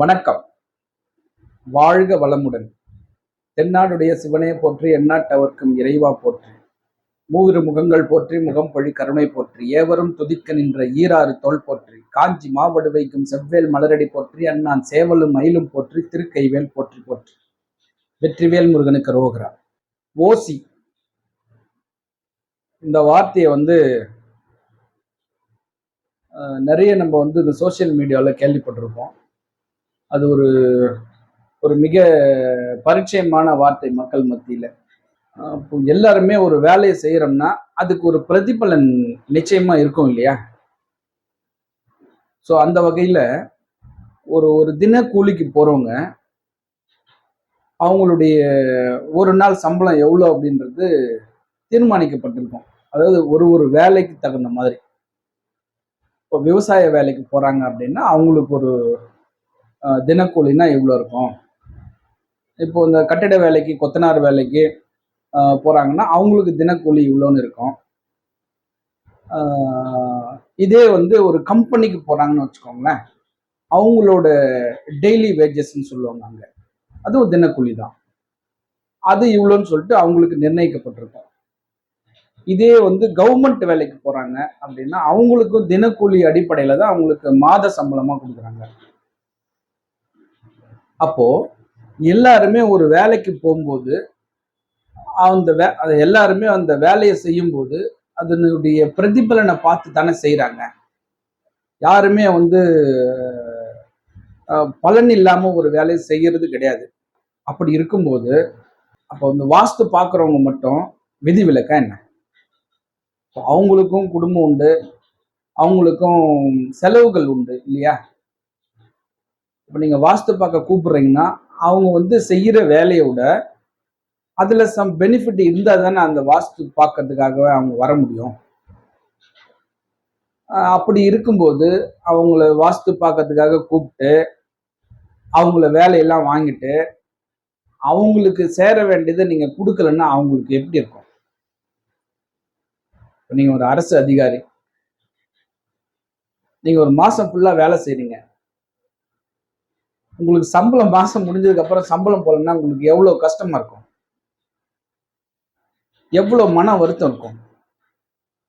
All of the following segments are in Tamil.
வணக்கம். வாழ்க வளமுடன். தென்னாடுடைய சிவனே போற்றி எந்நாட்டவர்க்கும் இறைவா போற்றி. மூவிரு முகங்கள் போற்றி முகம் பழி கருணை போற்றி. ஏவரும் துதிக்க நின்ற ஈராறு தோல் போற்றி. காஞ்சி மாவடு வைக்கும் செவ்வேல் மலரடி போற்றி. அண்ணான் சேவலும் மயிலும் போற்றி. திருக்கைவேல் போற்றி போற்றி. வெற்றிவேல் முருகனுக்கு ரோகரா. ஓசி. இந்த வார்த்தையை வந்து நிறைய நம்ம வந்து இந்த சோஷியல் மீடியாவில் கேள்விப்பட்டிருப்போம். அது ஒரு ஒரு மிக பரிச்சயமான வார்த்தை மக்கள் மத்தியில். இப்போ எல்லாருமே ஒரு வேலையை செய்கிறோம்னா அதுக்கு ஒரு பிரதிபலன் நிச்சயமாக இருக்கும் இல்லையா? ஸோ அந்த வகையில் ஒரு ஒரு தின கூலிக்கு போகிறவங்க அவங்களுடைய ஒரு நாள் சம்பளம் எவ்வளோ அப்படின்றது தீர்மானிக்கப்பட்டிருக்கும். அதாவது ஒரு ஒரு வேலைக்கு தகுந்த மாதிரி. இப்போ விவசாய வேலைக்கு போகிறாங்க அப்படின்னா அவங்களுக்கு ஒரு தினக்கூலினா எவ்வளோ இருக்கும்? இப்போ இந்த கட்டிட வேலைக்கு கொத்தனார் வேலைக்கு போகிறாங்கன்னா போறாங்கன்னா அவங்களுக்கு தினக்கூலி இவ்வளோன்னு இருக்கும். இதே வந்து ஒரு கம்பெனிக்கு போறாங்கன்னு வச்சுக்கோங்களேன். அவங்களோட டெய்லி வேஜஸ்ன்னு சொல்லுவாங்க அங்க. அதுவும் தினக்கூலி தான். அது இவ்வளோன்னு சொல்லிட்டு அவங்களுக்கு நிர்ணயிக்கப்பட்டிருக்கும். இதே வந்து கவர்மெண்ட் வேலைக்கு போறாங்க அப்படின்னா அவங்களுக்கும் தினக்கூலி அடிப்படையில தான் அவங்களுக்கு மாத சம்பளமா கொடுக்குறாங்க. அப்போ எல்லாருமே ஒரு வேலைக்கு போகும்போது அந்த வே எல்லாருமே அந்த வேலையை செய்யும்போது அதனுடைய பிரதிபலனை பார்த்து தானே செய்கிறாங்க யாருமே வந்து பலன் இல்லாமல் ஒரு வேலையை செய்கிறது கிடையாது. அப்படி இருக்கும்போது அப்போ வந்து வாஸ்து பார்க்குறவங்க மட்டும் விதி விலக்கா என்ன? அவங்களுக்கும் குடும்பம் உண்டு அவங்களுக்கும் செலவுகள் உண்டு இல்லையா? இப்போ நீங்கள் வாஸ்து பார்க்க கூப்பிட்றீங்கன்னா அவங்க வந்து செய்கிற வேலையை விட அதில் சம் பெனிஃபிட் இருந்தால் தானே அந்த வாஸ்து பார்க்கறதுக்காகவே அவங்க வர முடியும். அப்படி இருக்கும்போது அவங்கள வாஸ்து பார்க்கறதுக்காக கூப்பிட்டு அவங்கள வேலையெல்லாம் வாங்கிட்டு அவங்களுக்கு சேர வேண்டியதை நீங்கள் கொடுக்கலன்னா அவங்களுக்கு எப்படி இருக்கும்? இப்போ நீங்கள் ஒரு அரசு அதிகாரி. நீங்கள் ஒரு மாதம் ஃபுல்லாக வேலை செய்கிறீங்க உங்களுக்கு சம்பளம் மாசம் முடிஞ்சதுக்கு அப்புறம் சம்பளம் போலன்னா உங்களுக்கு எவ்வளவு கஷ்டமா இருக்கும்? எவ்வளவு மன வருத்தம் இருக்கும்?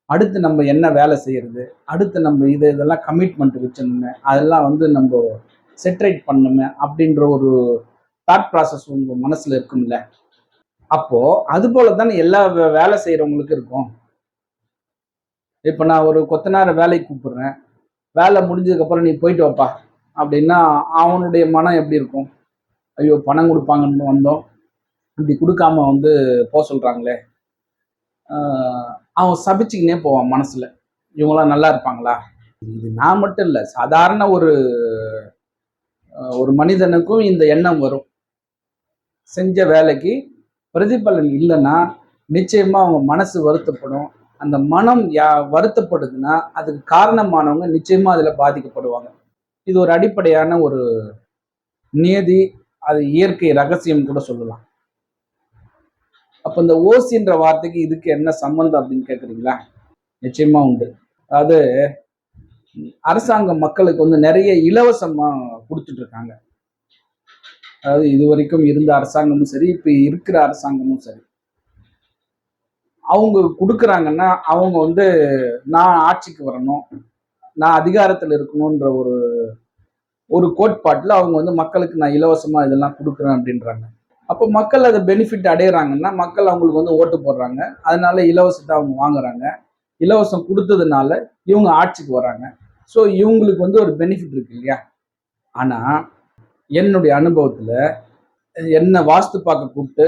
அடுத்து நம்ம என்ன வேலை செய்யறது? அடுத்து நம்ம இது இதெல்லாம் கமிட்மெண்ட் வச்சிருந்தோமே அதெல்லாம் வந்து நம்ம செட்ரேட் பண்ணுமே அப்படின்ற ஒரு தாட் ப்ராசஸ் உங்க மனசுல இருக்கும்ல. அப்போ அது போல தானே எல்லா வே- வேலை செய்யறவங்களுக்கு இருக்கும். இப்போ நான் ஒரு கொத்தனார வேலைக்கு கூப்பிடுறேன். வேலை முடிஞ்சதுக்கு அப்புறம் நீ போயிட்டு வாப்பா. அப்படின்னா அவனுடைய மனம் எப்படி இருக்கும்? ஐயோ பணம் கொடுப்பாங்கன்னு வந்தோம். இப்படி கொடுக்காம வந்து போக சொல்கிறாங்களே அவன் சபிச்சுக்கினே போவான் மனசில். இவங்களாம் நல்லா இருப்பாங்களா? இது நான் மட்டும் இல்லை சாதாரண ஒரு ஒரு மனிதனுக்கும் இந்த எண்ணம் வரும். செஞ்ச வேலைக்கு பிரதிபலன் இல்லைன்னா நிச்சயமாக அவங்க மனசு வருத்தப்படும். அந்த மனம் யா வருத்தப்படுதுன்னா அதுக்கு காரணமானவங்க நிச்சயமாக அதில் பாதிக்கப்படுவாங்க. இது ஒரு அடிப்படையான ஒரு நியதி அது இயற்கை ரகசியம் கூட சொல்லலாம். அப்ப இந்த ஓசின்ற வார்த்தைக்கு இதுக்கு என்ன சம்மந்தம் அப்படின்னு கேக்குறீங்களா? நிச்சயமா உண்டு. அதாவது அரசாங்கம் மக்களுக்கு வந்து நிறைய இலவசமா கொடுத்துட்டு இருக்காங்க அதாவது இது வரைக்கும் இருந்த அரசாங்கமும் சரி இப்ப இருக்கிற அரசாங்கமும் சரி. அவங்க கொடுக்குறாங்கன்னா அவங்க வந்து நான் ஆட்சிக்கு வரணும். நான் அதிகாரத்தில் இருக்கணுன்ற ஒரு ஒரு கோட்பாட்டில் அவங்க வந்து மக்களுக்கு நான் இலவசமாக இதெல்லாம் கொடுக்குறேன் அப்படின்றாங்க. அப்போ மக்கள் அதை பெனிஃபிட் அடையிறாங்கன்னா மக்கள் அவங்களுக்கு வந்து ஓட்டு போடுறாங்க. அதனால இலவசத்தை அவங்க வாங்குறாங்க. இலவசம் கொடுத்ததுனால இவங்க ஆட்சிக்கு வராங்க. ஸோ இவங்களுக்கு வந்து ஒரு பெனிஃபிட் இருக்கு இல்லையா? ஆனால் என்னுடைய அனுபவத்தில் என்னை வாஸ்து பார்க்க கூப்பிட்டு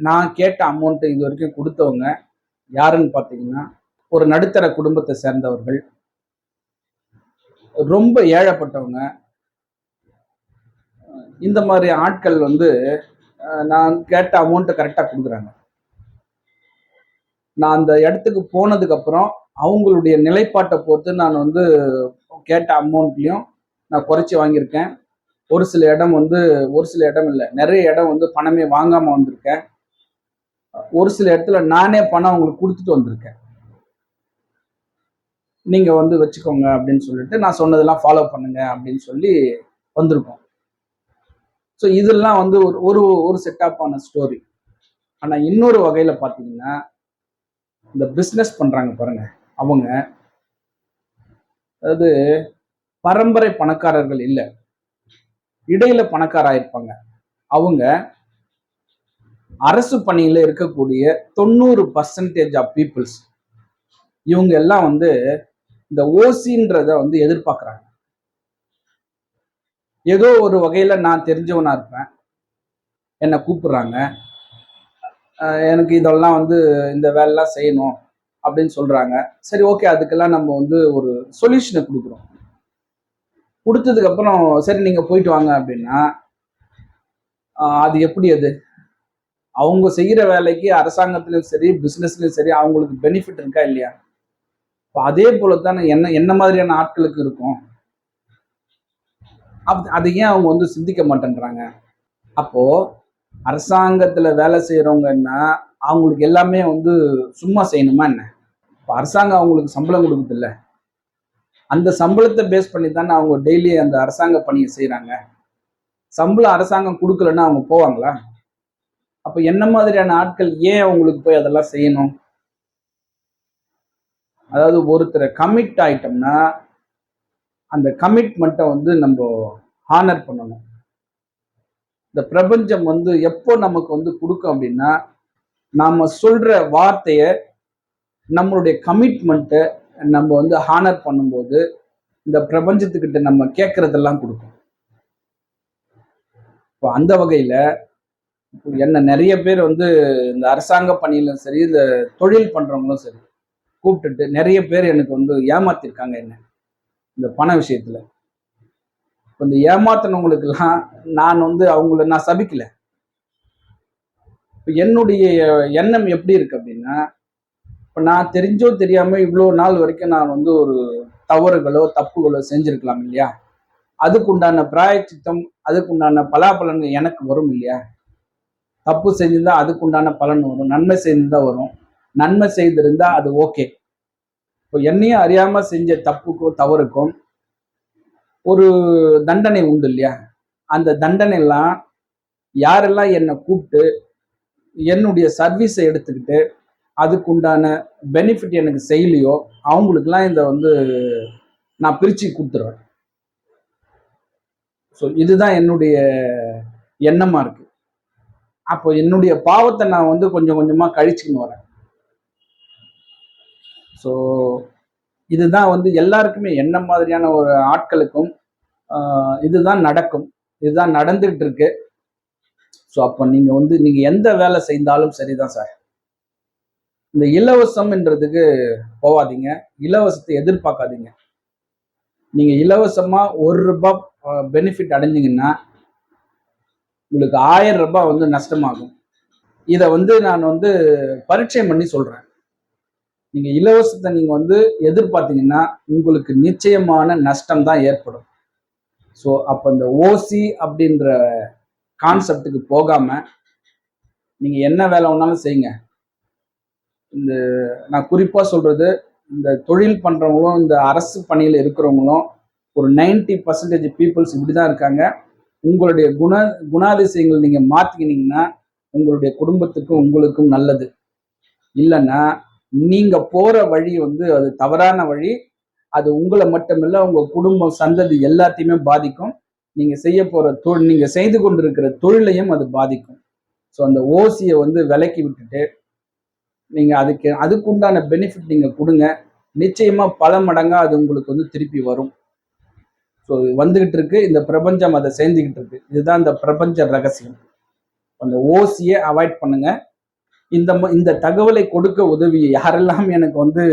நான் கேட்ட அமௌண்ட்டு இது வரைக்கும் கொடுத்தவங்க யாருன்னு பார்த்தீங்கன்னா ஒரு நடுத்தர குடும்பத்தை சேர்ந்தவர்கள் ரொம்ப ஏழைப்பட்டவங்க. இந்த மாதிரி ஆட்கள் வந்து நான் கேட்ட அமௌண்ட்டை கரெக்டாக கொடுக்குறாங்க. நான் அந்த இடத்துக்கு போனதுக்கப்புறம் அவங்களுடைய நிலைப்பாட்டை பொறுத்து நான் வந்து கேட்ட அமௌண்ட்லேயும் நான் குறைச்சி வாங்கியிருக்கேன். ஒரு சில இடம் வந்து ஒரு சில இடம் இல்லை நிறைய இடம் வந்து பணமே வாங்காமல் வந்திருக்கேன். ஒரு சில இடத்துல நானே பணம் அவங்களுக்கு கொடுத்துட்டு வந்திருக்கேன். நீங்க வந்து வச்சுக்கோங்க அப்படின்னு சொல்லிட்டு நான் சொன்னதெல்லாம் ஃபாலோ பண்ணுங்க அப்படின்னு சொல்லி வந்திருக்கோம். ஸோ இதெல்லாம் வந்து ஒரு ஒரு ஒரு செட்டப் ஆன ஸ்டோரி ஆனா இன்னொரு வகையில பாத்தீங்கன்னா இந்த பிஸ்னஸ் பண்றாங்க பாருங்க அவங்க. அதாவது பரம்பரை பணக்காரர்கள் இல்லை. இடையில பணக்காராயிருப்பாங்க அவங்க அரசு பணியில இருக்கக்கூடிய தொண்ணூறு பர்சன்டேஜ் ஆஃப் பீப்புள்ஸ் இவங்க எல்லாம் வந்து இந்த ஓசின்றத வந்து எதிர்பார்க்குறாங்க. ஏதோ ஒரு வகையில் நான் தெரிஞ்சவனா இருப்பேன். என்னை கூப்பிடுறாங்க. எனக்கு இதெல்லாம் வந்து இந்த வேலைலாம் செய்யணும் அப்படின்னு சொல்கிறாங்க சரி ஓகே அதுக்கெல்லாம் நம்ம வந்து ஒரு சொல்யூஷனை கொடுக்குறோம். கொடுத்ததுக்கப்புறம் சரி நீங்கள் போயிட்டு வாங்க அப்படின்னா அது எப்படி அது? அவங்க செய்கிற வேலைக்கு அரசாங்கத்துலேயும் சரி பிஸ்னஸ்லேயும் சரி அவங்களுக்கு பெனிஃபிட் இருக்கா இல்லையா? இப்போ அதே போல தானே என்ன என்ன மாதிரியான ஆட்களுக்கு இருக்கும்? அப் அதை ஏன் அவங்க வந்து சிந்திக்க மாட்டேன்றாங்க? அப்போ அரசாங்கத்தில் வேலை செய்கிறவங்கன்னா அவங்களுக்கு எல்லாமே வந்து சும்மா செய்யணுமா என்ன? இப்போ அரசாங்கம் அவங்களுக்கு சம்பளம் கொடுக்குதுல்ல. அந்த சம்பளத்தை பேஸ் பண்ணி தானே அவங்க டெய்லி அந்த அரசாங்க பணியை செய்கிறாங்க சம்பளம் அரசாங்கம் கொடுக்கலன்னா அவங்க போவாங்களா? அப்போ என்ன மாதிரியான ஆட்கள் ஏன் அவங்களுக்கு போய் அதெல்லாம் செய்யணும்? அதாவது ஒருத்தரை கமிட் ஆயிட்டோம்னா அந்த கமிட்மெண்ட்டை வந்து நம்ம ஹானர் பண்ணணும். இந்த பிரபஞ்சம் வந்து எப்போ நமக்கு வந்து கொடுக்கும் அப்படின்னா நாம் சொல்ற வார்த்தையை நம்மளுடைய கமிட்மெண்ட்டை நம்ம வந்து ஹானர் பண்ணும்போது இந்த பிரபஞ்சத்துக்கிட்ட நம்ம கேட்கறதெல்லாம் கொடுக்கும். இப்போ அந்த வகையில் என்ன நிறைய பேர் வந்து இந்த அரசாங்க பணியிலும் சரி இந்த தொழில் பண்ணுறவங்களும் சரி கூப்பிட்டுட்டு நிறைய பேர் எனக்கு வந்து ஏமாத்திருக்காங்க என்ன? இந்த பண விஷயத்துல. இந்த ஏமாத்தினவங்களுக்கெல்லாம் நான் வந்து அவங்கள நான் சபிக்கல. என்னுடைய எண்ணம் எப்படி இருக்கு அப்படின்னா இப்போ நான் தெரிஞ்சோ தெரியாம இவ்வளோ நாள் வரைக்கும் நான் வந்து ஒரு தவறுகளோ தப்புகளோ செஞ்சிருக்கலாம் இல்லையா? அதுக்குண்டான பிராயச்சித்தம் அதுக்குண்டான பலாபலன்கள் எனக்கு வரும் இல்லையா? தப்பு செஞ்சிருந்தா அதுக்குண்டான பலன் வரும் நன்மை செஞ்சிருந்தா வரும். நன்மை செய்திருந்தா அது ஓகே. இப்போ என்னையும் அறியாம செஞ்ச தப்புக்கும் தவறுக்கும் ஒரு தண்டனை உண்டு இல்லையா? அந்த தண்டனை எல்லாம் யாரெல்லாம் என்னை கூப்பிட்டு என்னுடைய சர்வீஸை எடுத்துக்கிட்டு அதுக்குண்டான பெனிஃபிட் எனக்கு செய்யலையோ அவங்களுக்குலாம் இதை வந்து நான் பிரித்து கொடுத்துருவேன். ஸோ இதுதான் என்னுடைய எண்ணமாக இருக்குது அப்போ என்னுடைய பாவத்தை நான் வந்து கொஞ்சம் கொஞ்சமாக கழிச்சுக்கின்னு வரேன். ஸோ இதுதான் வந்து எல்லாருக்குமே என்ன மாதிரியான ஒரு ஆட்களுக்கும் இதுதான் நடக்கும். இதுதான் நடந்துகிட்டு இருக்கு ஸோ அப்போ நீங்கள் வந்து நீங்கள் எந்த வேலை செய்தாலும் சரிதான் சார். இந்த இலவசம்ன்றதுக்கு போகாதீங்க இலவசத்தை எதிர்பார்க்காதீங்க. நீங்கள் இலவசமாக ஒரு ரூபாய் பெனிஃபிட் அடைஞ்சிங்கன்னா உங்களுக்கு ஆயிரம் ரூபாய் வந்து நஷ்டமாகும். இதை வந்து நான் வந்து பரிச்சயம் பண்ணி சொல்கிறேன் நீங்க இலவசத்தை நீங்க வந்து எதிர்பார்த்தீங்கன்னா உங்களுக்கு நிச்சயமான நஷ்டம் தான் ஏற்படும். ஸோ அப்போ இந்த ஓசி அப்படின்ற கான்செப்டுக்கு போகாம நீங்க என்ன வேலை வேணாலும் செய்யுங்க. இந்த நான் குறிப்பா சொல்றது இந்த தொழில் பண்றவங்களும் இந்த அரசு பணியில் இருக்கிறவங்களும் ஒரு 90% பர்சன்டேஜ் பீப்புள்ஸ் இப்படி தான் இருக்காங்க. உங்களுடைய குண குணாதிசயங்கள் நீங்க மாத்திக்கினீங்கன்னா உங்களுடைய குடும்பத்துக்கும் உங்களுக்கும் நல்லது. இல்லைன்னா நீங்க போற வழி வந்து அது தவறான வழி. அது உங்களை மட்டுமில்ல உங்க குடும்பம் சந்ததி எல்லாத்தையுமே பாதிக்கும். நீங்க செய்ய போற தொழில் நீங்க செய்து கொண்டிருக்கிற தொழிலையும் அது பாதிக்கும். ஸோ அந்த ஓசியை வந்து விலக்கி விட்டுட்டு நீங்க அதுக்கு அதுக்குண்டான பெனிஃபிட் நீங்க கொடுங்க. நிச்சயமா பல மடங்கா அது உங்களுக்கு வந்து திருப்பி வரும். ஸோ வந்துகிட்டு இருக்கு. இந்த பிரபஞ்சம் அதை சேர்ந்துக்கிட்டு இருக்கு. இதுதான் இந்த பிரபஞ்ச ரகசியம். அந்த ஓசியை அவாய்ட் பண்ணுங்க. இந்த ம- இந்த தகவலை கொடுக்க உதவி யாரெல்லாம் எனக்கு வந்து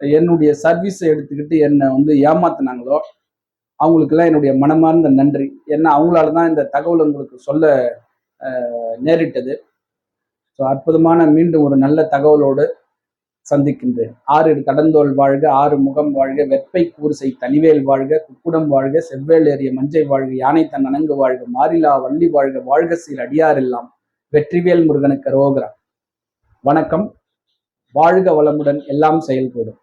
என்னுடைய சர்வீஸை எடுத்துக்கிட்டு என்னை வந்து ஏமாத்தினாங்களோ அவங்களுக்கெல்லாம் என்னுடைய மனமார்ந்த நன்றி. ஏன்னா அவங்களால தான் இந்த தகவல் உங்களுக்கு சொல்ல நேரிட்டது. ஸோ அற்புதமான மீண்டும் ஒரு நல்ல தகவலோடு சந்திக்கின்றேன். ஆறு கடந்தோல் வாழ்க ஆறு முகம் வாழ்க வெப்பை கூறுசை தனிவேல் வாழ்க குக்குடம் வாழ்க செவ்வேல் ஏறிய மஞ்சை வாழ்க யானை தன் அணங்கு வாழ்க மாரிலா வள்ளி வாழ்க வாழ்க சீர் அடியாரெல்லாம் வெற்றிவேல் முருகனுக்கு ரோகரா வணக்கம். வாழ்க வளமுடன் எல்லாம் செயல்படும்.